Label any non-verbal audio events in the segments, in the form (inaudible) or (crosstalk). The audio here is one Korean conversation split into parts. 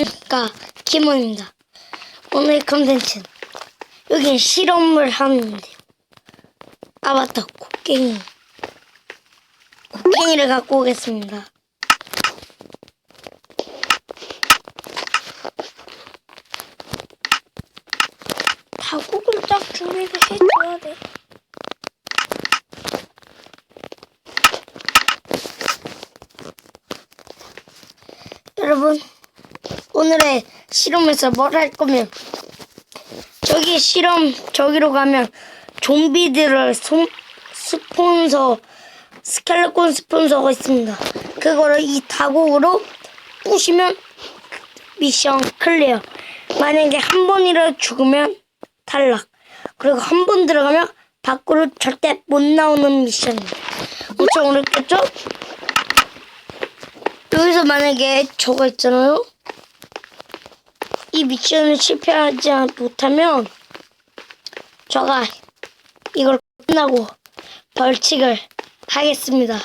안녕하십니까 김원입니다. 오늘 컨텐츠는 여기 실험을 하는데요. 아 맞다 곡괭이 곡괭이를 갖고 오겠습니다. 다국을 딱 준비를 해줘야 돼. 여러분 오늘의 실험에서 뭘 할 거면 저기 실험 저기로 가면 좀비들을 손, 스폰서 스켈레톤 스폰서가 있습니다. 그거를 이 다국으로 부시면 미션 클리어. 만약에 한 번이라도 죽으면 탈락. 그리고 한 번 들어가면 밖으로 절대 못 나오는 미션입니다. 엄청 어렵겠죠? 여기서 만약에 저거 있잖아요. 이 미션을 실패하지 못하면 저가 이걸 끝나고 벌칙을 하겠습니다.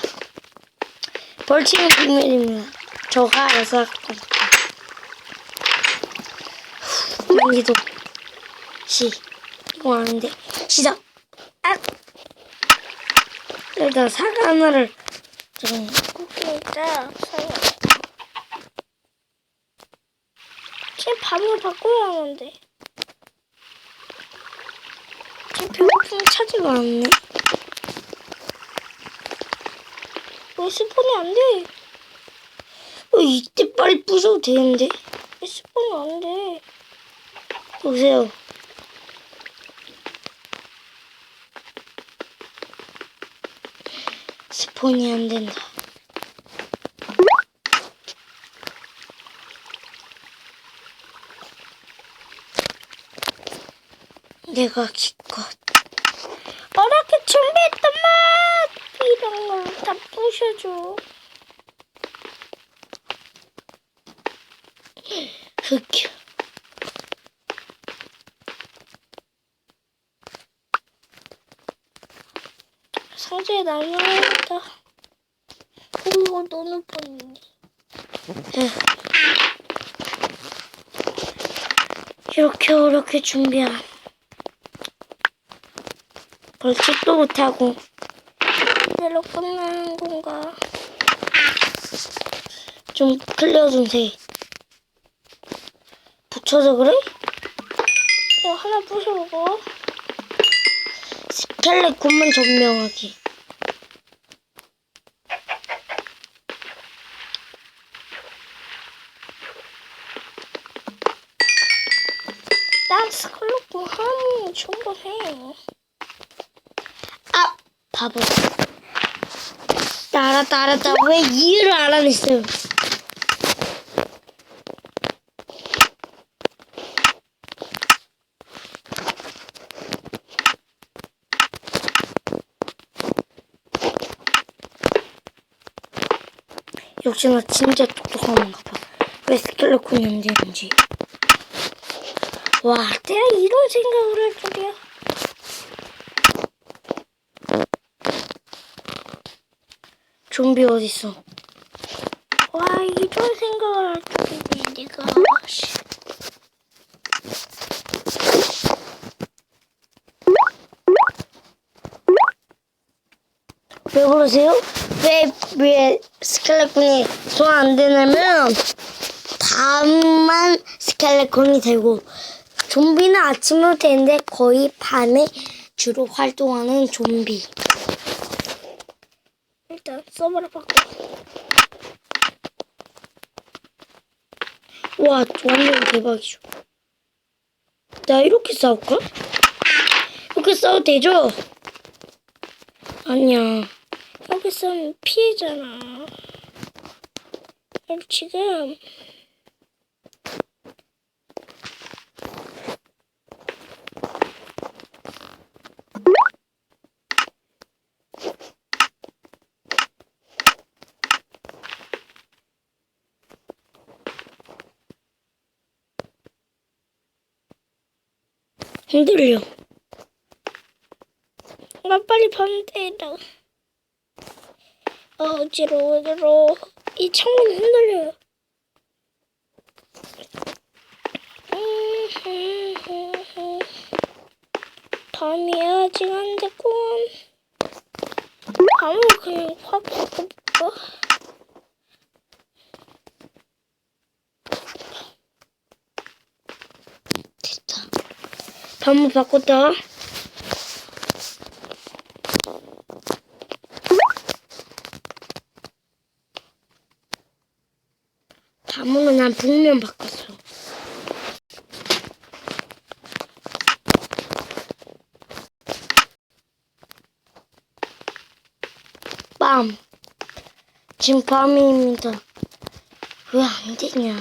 벌칙은 비밀입니다. 저가 알아서 할 겁니다. 후, 난이도 시 이거 아는데 시작. 아! 일단 사과 하나를 좀 진짜 사요. 지금 밥을 바꿔야 하는데. 지금 배고픔 차지가 않네. 왜 스폰이 안 돼? 어, 이때 빨리 부셔도 되는데. 왜 스폰이 안 돼? 보세요. 스폰이 안 된다. 내가 기껏 어렵게 준비했던 맛! 이런 걸다 부셔줘. 흑유 상자에 남겨야겠다. 이거 넣는 뻔했네. 이렇게 어렵게 준비한 벌칙도 못하고 이대로 끝나는 건가? 좀 클리어준세 붙여서 그래? 이거 하나 부셔보고. 스켈레톤만 점명하기 난 스컬로프 하는 충분해. 아 바보. 나 알았다 알았다 왜 이해를 안 하겠어요? 역시 나 진짜 똑똑한 건가 봐 왜 스켈레톤이 안 되는지. 와 내가 이런 생각을 할 줄이야. 좀비 어딨어 와 이런 생각을 할 줄이네 내가. 씨. 왜 그러세요? 왜, 왜 스켈레톤이 소화 안 되냐면, 밤만 스켈레톤이 되고, 좀비는 아침으로 되는데 거의 밤에 주로 활동하는 좀비. 일단 서버를 바꿔. 와, 완전 대박이죠. 나 이렇게 싸울까? 이렇게 싸워도 되죠? 아니야. 여기 있으면 피해잖아. 그럼 지금 흔들려. 나 빨리 반대다. 아, 어, 어지러워, 어지러워. 이 창문 흔들려요. 음, 밤이야, 아직 안 됐군. 밤을 그냥 확 바꿔볼까? 반문 바꿨다. 반문은 난 북면 바꿨어. 밤. 지금 밤입니다. 왜 안 되냐?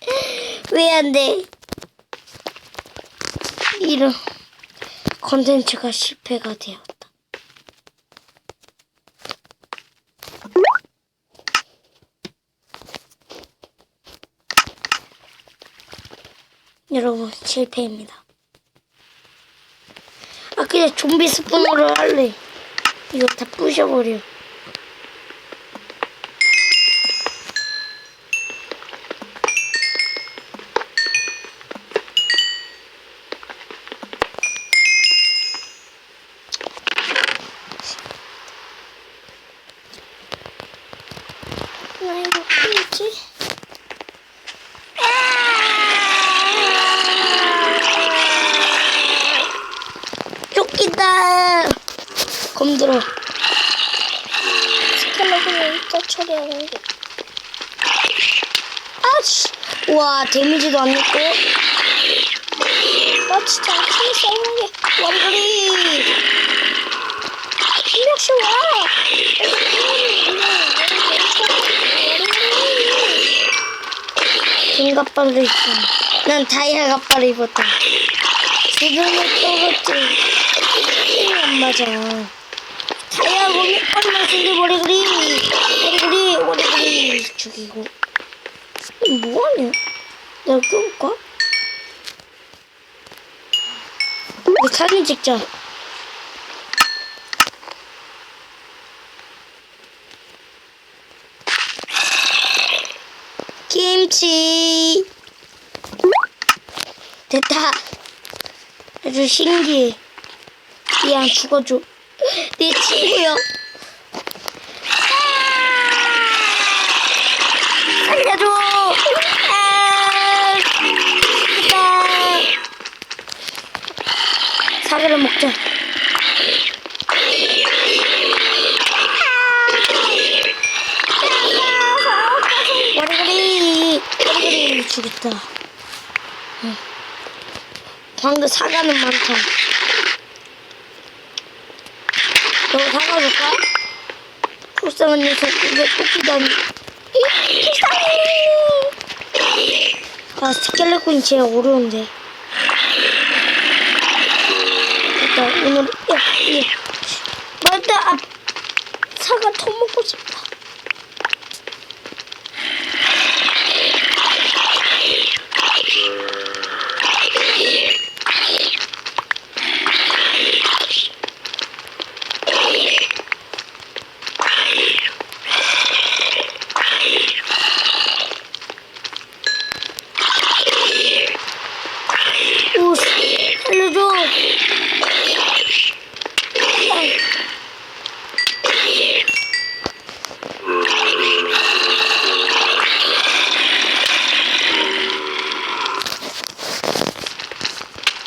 (gasps) 왜 안 돼? 이런 컨텐츠가 실패가 되었다. 여러분 실패입니다. 아 그냥 좀비 스폰으로 할래. 이거 다 부셔버려. 나 이거 뭐지? 쫓긴다. 검들어. 스켈레톤을 이따 처리하는 게. 아씨. 우와 데미지도 안 넣고. 나 진짜 아침에 싸우는 게. 한 명씩 와! 긴 갑바를 입고. 난 다이아 갑바를 입었다. 지금은 떨어지. 안 맞아. 다이아 고미 얼마 쓴데 머리 그리. 머리 그리, 머리 그리. 죽이고. 이거 뭐하냐? 내가? 우리 사진 찍자. 김치. 됐다. 아주 신기해. 그냥 죽어줘. 내 친구야. 살려줘. 아. 사과를 먹자. 머리그리 머리그리 죽였다. 응. 방금 사과는 많다. 너 사과 줄까? 불쌍한 녀석 이거 불쌍해. 아 스켈레톤이 제일 어려운데. 일단 오늘 야, 야. 맞다. 아, 사과 더 먹고 싶다. 오, 살려줘.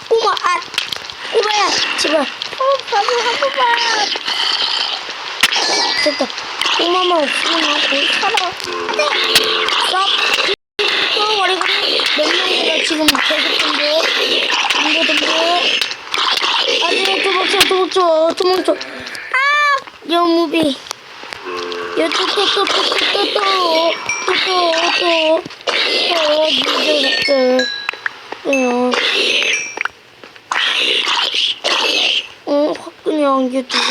오마, 아, 오마야, 제발. 어, 바보 한 번만. 됐다. 오마만 없으면 나 거의 살아. 쌉. 또 머리가 몇 명이나 지금 계속 던져. 던져, 던져. 아니, 도망쳐, 도망쳐, 도망쳐. 아! 여무비. 야, 또, 또, 또, 또, 또, 또, 또, 또, 또, 또, 또, 무저작들. 어, 어, 확 그냥 유튜브.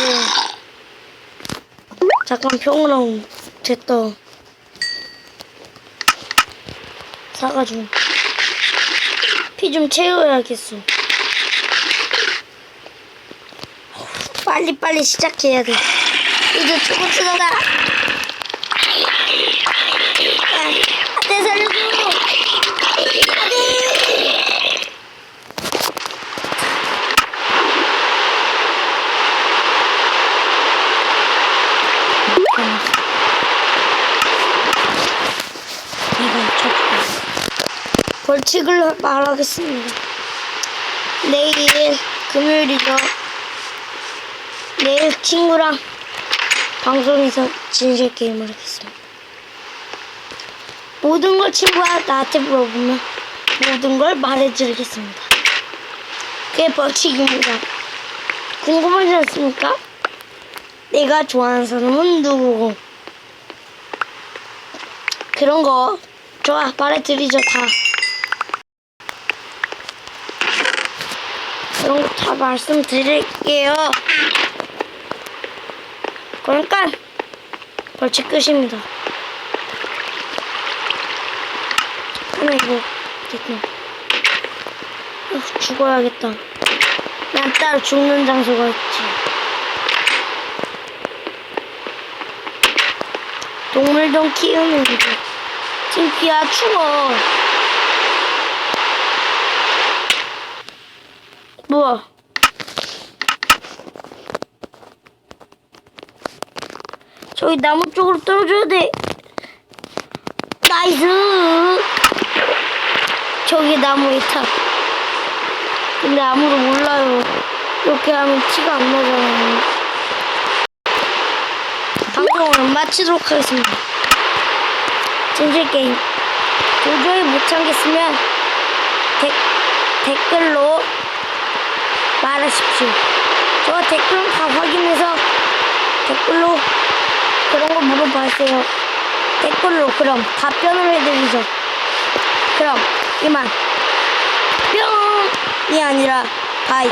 잠깐 평으로 됐다. 사과 좀. 피 좀 채워야겠어. 빨리빨리 시작해야 돼. 이제 초보 치다다. 안돼 살려줘. 안 돼. 벌칙을 말하겠습니다. 내일 금요일이죠. 내일 친구랑 방송에서 진실 게임을 하겠습니다. 모든 걸 친구가 나한테 물어보면 모든 걸 말해드리겠습니다. 그게 벌칙입니다. 궁금하지 않습니까? 내가 좋아하는 사람은 누구고? 그런 거 좋아 말해드리죠 다. 그런 거 다 말씀드릴게요. 그러니까 벌칙 끝입니다. 잠깐만 이거 됐나? 어, 죽어야겠다. 난 따로 죽는 장소가 있지. 동물 좀 키우면 이제 창피야 죽어. 뭐야? 저기 나무 쪽으로 떨어져야 돼. 나이스. 저기 나무에 타. 근데 아무도 몰라요. 이렇게 하면 티가 안 나잖아요. 방송을 마치도록 하겠습니다. 진실 게임. 도저히 못 참겠으면 데, 댓글로 말하십시오. 저 댓글 다 확인해서 댓글로 그런 거 물어봐주세요. 댓글로 그럼 답변을 해드리죠. 그럼 이만 뿅이 아니라 바이.